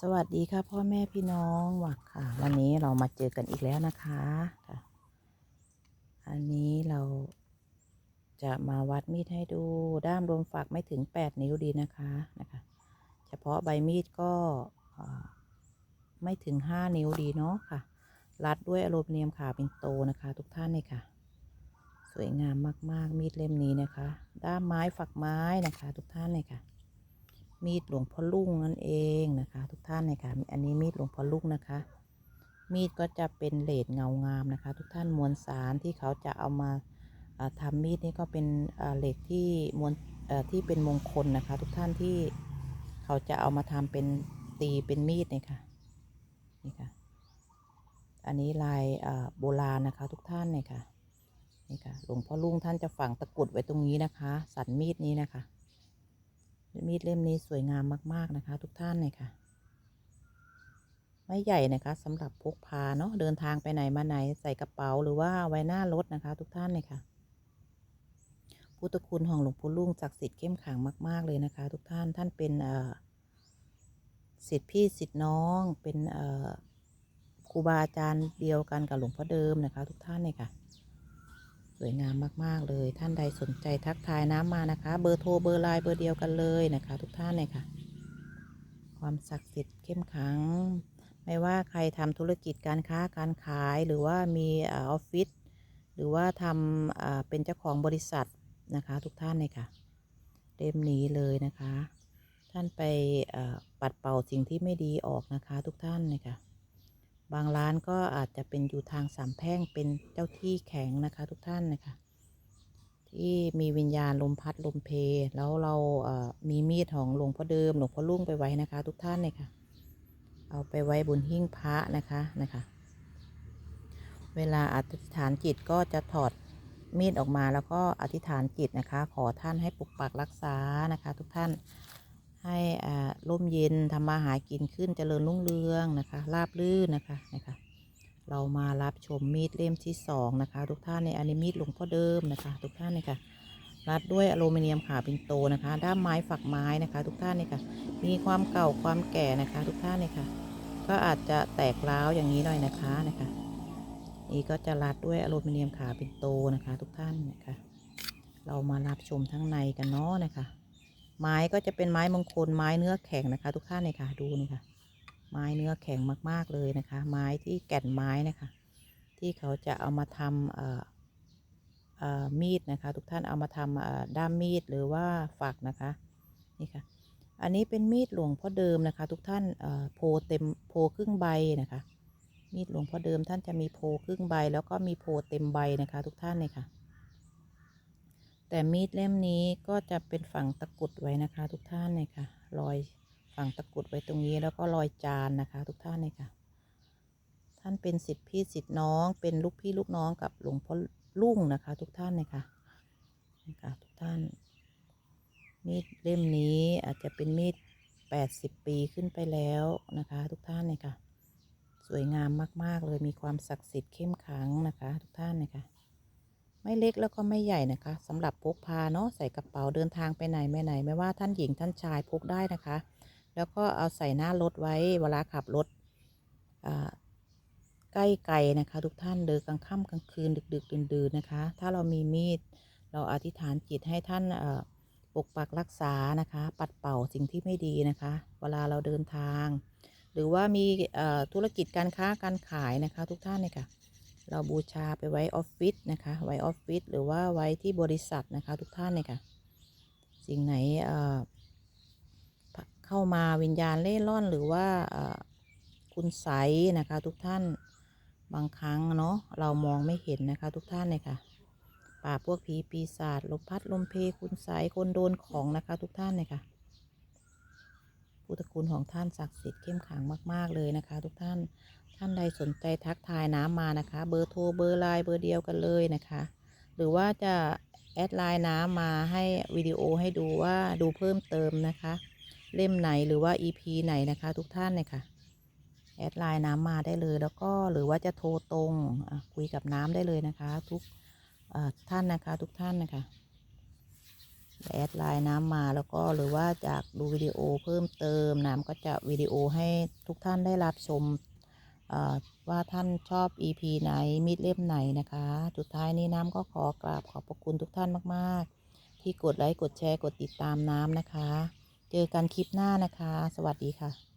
สวัสดีค่ะพ่อแม่พี่น้องว่ะค่ะ วันนี้เรามาเจอกันอีกแล้วนะคะค่ะ อันนี้เราจะมาวัดมีดให้ดูด้ามรวมฝักไม่ถึง 8 นิ้วดีนะคะนะคะ เฉพาะใบมีดก็ไม่ถึง 5 นิ้วดีเนาะค่ะ รัดด้วยอลูมิเนียมขาวเป็นโตนะคะ ทุกท่านเลยค่ะ สวยงามมากๆมีดเล่มนี้นะคะ ด้ามไม้ฝักไม้นะคะ ทุกท่านเลยค่ะ มีดหลวงพ่อลุงนั่นเองนะคะ ทุกท่านเลยค่ะอันนี้มีดหลวงพ่อลุงนะคะ มีดก็จะเป็นเลดเงางามนะคะ ทุกท่านมวลสารที่เขาจะเอามาอ่าทำมีดนี่ก็เป็นเหล็กที่มวลที่เป็นมงคลนะคะ ทุกท่านที่เขาจะเอามาทำเป็นตีเป็นมีดเนี่ยค่ะนี่ค่ะ อันนี้ลายโบราณนะคะทุกท่านเนี่ยค่ะนี่ค่ะหลวงพ่อลุงท่านจะฝังตะกรุดไว้ตรงนี้นะคะ สันมีดนี้นะคะ มีดเล่มนี้สวยงามมาก ๆ นะคะ ทุกท่านเลยค่ะ ไม่ใหญ่นะคะสำหรับพกพาเนาะเดินทางไปไหนมาไหนใส่กระเป๋าหรือว่าไว้หน้ารถนะคะ ทุกท่านเลยค่ะพุทธคุณของหลวงปู่ลุงศักดิ์สิทธิ์เข้มขลังมาก ๆ เลยนะคะ ทุกท่านท่านเป็นเอ่อสิทธิพี่สิทธิน้องเป็นเอ่อครูบาอาจารย์เดียวกันกับหลวงพ่อเดิมนะคะ ทุกท่านเลยค่ะ วยงามมาก ๆ เลย ท่านใดสนใจทักทายน้ำมานะคะ เบอร์โทรเบอร์ไลน์เบอร์เดียวกันเลยนะคะ ทุกท่านเลยค่ะ ความศักดิ์สิทธิ์เข้มขัง ไม่ว่าใครทำธุรกิจการค้าการขายหรือว่ามีออฟฟิศหรือว่าทำเป็นเจ้าของบริษัทนะคะ ทุกท่านเลยค่ะเล่มนี้เลยนะคะ ท่านไปปัดเป่าสิ่งที่ไม่ดีออกนะคะ ทุกท่านเลยค่ะ บางร้านก็อาจจะเป็นอยู่ทางสามแพร่งเป็นเจ้าที่แข็งนะคะทุกท่านนะคะที่มีวิญญาณลมพัดลมเพ แล้วเราเอ่อมีมีดของหลวงพ่อเดิมหลวงพ่อลุ่งไปไว้นะคะ ทุกท่านเลยค่ะ เอาไปไว้บนหิ้งพระนะคะนะคะ เวลาอธิษฐานจิตก็จะถอดมีดออกมาแล้วก็อธิษฐานจิตนะคะ ขอท่านให้ปกปักรักษานะคะ ทุกท่าน ให้อ่าร่มเย็นทำมาหากินขึ้นเจริญรุ่งเรืองนะคะ ราบรื่นนะคะนะคะ เรามารับชมมีดเล่มที่สองนะคะ ทุกท่านในอันนี้มีดหลวงพ่อเดิมนะคะ ทุกท่านเลยค่ะรัดด้วยอลูมิเนียมขาวปิ่นโตนะคะ ด้ามไม้ฝักไม้นะคะ ทุกท่านเลยค่ะ มีความเก่าความแก่นะคะ ทุกท่านเลยค่ะ ก็อาจจะแตกร้าวอย่างนี้หน่อยนะคะนะคะ นี่ก็จะรัดด้วยอลูมิเนียมขาวปิ่นโตนะคะ ทุกท่านนะคะ เรามารับชมทั้งในกันเนาะนะคะ ไม้ก็จะเป็นไม้มงคลไม้เนื้อแข็งนะคะ ทุกท่านเลยค่ะ ดูนี่ค่ะ ไม้เนื้อแข็งมากๆเลยนะคะ ไม้ที่แก่นไม้นะคะ ที่เขาจะเอามาทำเอ่อเอ่อมีดนะคะ ทุกท่านเอามาทำด้ามมีดหรือว่าฝักนะคะนี่ค่ะ อันนี้เป็นมีดหลวงพ่อเดิมนะคะ ทุกท่านเอ่อโพเต็มโพครึ่งใบนะคะ มีดหลวงพ่อเดิมท่านจะมีโพครึ่งใบ แล้วก็มีโพเต็มใบนะคะ ทุกท่านเลยค่ะ แต่มีดเล่มนี้ก็จะเป็นฝั่งตะกุดไว้นะคะ ทุกท่านเลยค่ะ รอยฝั่งตะกุดไว้ตรงนี้แล้วก็รอยจานนะคะ ทุกท่านเลยค่ะ ท่านเป็นสิทธิพี่สิทธิน้อง เป็นลูกพี่ลูกน้องกับหลวงพ่อลุ่งนะคะ ทุกท่านเลยค่ะนะคะทุกท่าน มีดเล่มนี้อาจจะเป็นมีดแปดสิบปีขึ้นไปแล้วนะคะ ทุกท่านเลยค่ะ สวยงามมาก ๆ เลยมีความศักดิ์สิทธิ์เข้มขังนะคะ ทุกท่านเลยค่ะ ไม่เล็กแล้วก็ไม่ใหญ่นะคะสำหรับพกพาเนาะใส่กระเป๋าเดินทางไปไหนไม่ไหน ไม่ว่าท่านหญิงท่านชายพกได้นะคะ แล้วก็เอาใส่หน้ารถไว้เวลาขับรถใกล้ไกลนะคะ ทุกท่านเดินกลางค่ำกลางคืนดึก ๆ ดื่นๆนะคะ ถ้าเรามีมีดเราอธิษฐานจิตให้ท่านปกปักรักษานะคะ ปัดเป่าสิ่งที่ไม่ดีนะคะ เวลาเราเดินทาง หรือว่ามีธุรกิจการค้าการขายนะคะ ทุกท่านเนี่ยค่ะ เราบูชาไปไว้ออฟฟิศนะคะ ไว้ออฟฟิศหรือว่าไว้ที่บริษัทนะคะ ทุกท่านเนี่ยค่ะ สิ่งไหนเข้ามาวิญญาณเล่ร่อนหรือว่าคุณใสนะคะ ทุกท่านบางครั้งเนาะเรามองไม่เห็นนะคะ ทุกท่านเลยค่ะป่าพวกผีปีศาจลมพัดลมเพคุณใสยคนโดนของนะคะ ทุกท่านเลยค่ะ พุทธคุณของท่านศักดิ์สิทธิ์เข้มขังมาก ๆ เลยนะคะ ทุกท่าน ท่านใดสนใจทักทายน้ำมานะคะ เบอร์โทรเบอร์ไลน์เบอร์เดียวกันเลยนะคะ หรือว่าจะแอดไลน์น้ำมาให้วิดีโอให้ดูว่าดูเพิ่มเติมนะคะ เล่มไหนหรือว่า EP ไหนนะคะ ทุกท่านเลยค่ะแอดไลน์น้ำมาได้เลย แล้วก็หรือว่าจะโทรตรงคุยกับน้ำได้เลยนะคะ ทุกท่านนะคะ ทุกท่านนะคะ แอดไลน์น้ำมาแล้วก็หรือว่าจากดูวิดีโอเพิ่มเติมน้ำก็จะวิดีโอให้ทุกท่านได้รับชมว่าท่านชอบ EP ไหนมีดเล่มไหนนะคะ สุดท้ายนี้น้ำก็ขอกราบขอบพระคุณทุกท่านมากๆ ที่กดไลค์กดแชร์กดติดตามน้ำนะคะ เจอกันคลิปหน้านะคะ สวัสดีค่ะ